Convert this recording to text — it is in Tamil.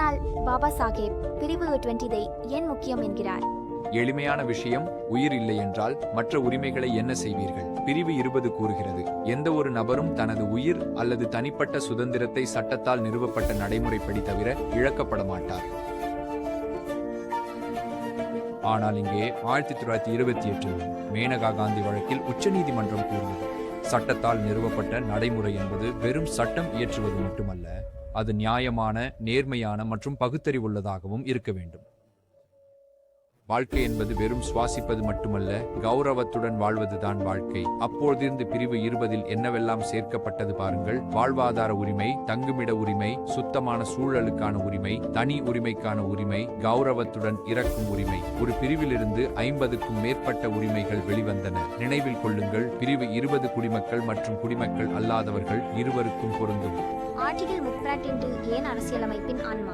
ஆனால் பாபா சாஹேப் பிரிவு டுவெண்ட்டிதை ஏன் முக்கியம் என்கிறார்? எளிமையான விஷயம் உயிர் இல்லை என்றால் மற்ற உரிமைகளை என்ன செய்வீர்கள்? பிரிவு இருபது கூறுகிறது. எந்த ஒரு நபரும் தனது உயிர் அல்லது தனிப்பட்ட சுதந்திரத்தை சட்டத்தால் நிறுவப்பட்ட நடைமுறைப்படி தவிர இழக்கப்பட மாட்டார். ஆனால் இங்கே ஆயிரத்தி தொள்ளாயிரத்தி இருபத்தி எட்டில் மேனகா காந்தி வழக்கில் உச்சநீதிமன்றம் கூறியது சட்டத்தால் நிறுவப்பட்ட நடைமுறை என்பது வெறும் சட்டம் இயற்றுவது மட்டுமல்ல அது நியாயமான நேர்மையான மற்றும் பகுத்தறிவுள்ளதாகவும் இருக்க வேண்டும். வாழ்க்கை என்பது வெறும் சுவாசிப்பது மட்டுமல்ல கௌரவத்துடன் வாழ்வதுதான் வாழ்க்கை. அப்போதிருந்து பிரிவு இருபதில் என்னவெல்லாம் சேர்க்கப்பட்டது பாருங்கள். வாழ்வாதார உரிமை தங்குமிட உரிமை சுத்தமான சூழலுக்கான உரிமை தனி உரிமைக்கான உரிமை கௌரவத்துடன் இறக்கும் உரிமை. ஒரு பிரிவிலிருந்து ஐம்பதுக்கும் மேற்பட்ட உரிமைகள் வெளிவந்தன. நினைவில் கொள்ளுங்கள் பிரிவு இருபது குடிமக்கள் மற்றும் குடிமக்கள் அல்லாதவர்கள் இருவருக்கும் பொருந்தும். ஆர்டிகிள் முப்பத்தி ஏன் அரசியலமைப்பின் ஆன்மா?